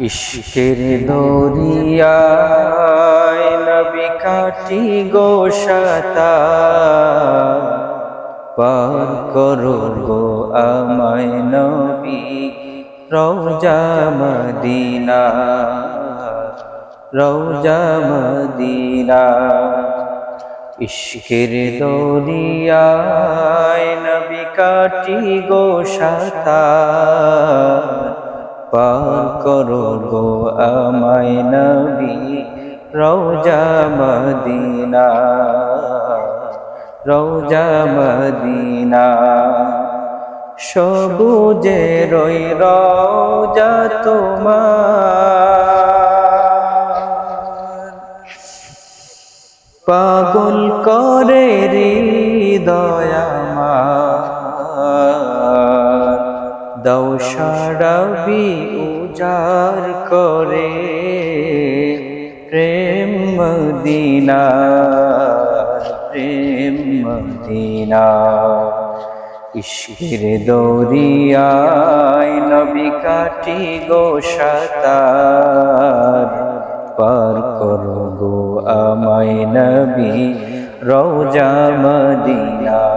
ইশকের দরিয়ায় নবী কাটি গো সাতা। পার করো গো আমায় নবী, রওজা মদিনা রওজা মদিনা। ইশকের দরিয়ায় নবী কাটি গো সাতার পার করো গো আমায় নবী, রওজা মদিনা রওজা মদিনা। সবুজে রই রওজা তোমার। পাগল করে হৃদয় আমার। দাও সারাবি উজার করে প্রেম মদিনা প্রেম মদিনা। ইশকের দরিয়ায় নবী কাটি গো পার করো গো আমায় নবী রওজা মদিনা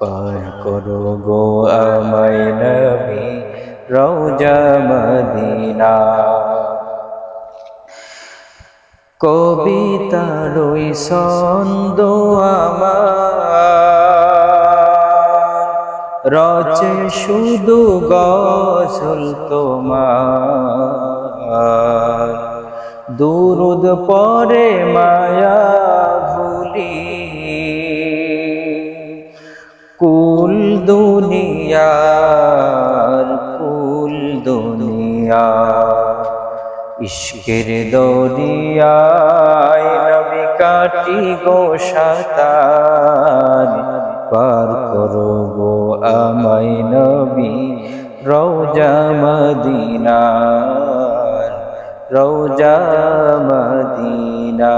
পার করো গো আমায় নবী মদিনা। কবিতা রই ছন্দ আমার, রচে শুধু গজল তোমার। দুরুদ পরে মায়া ভুলি কুল দুনিয়ার কুল দুনিয়া। ইশকের দরিয়ায় নবী কাটি গো পার করো গো আমায় নবী, রওজা মদিনার, রওজা মদিনা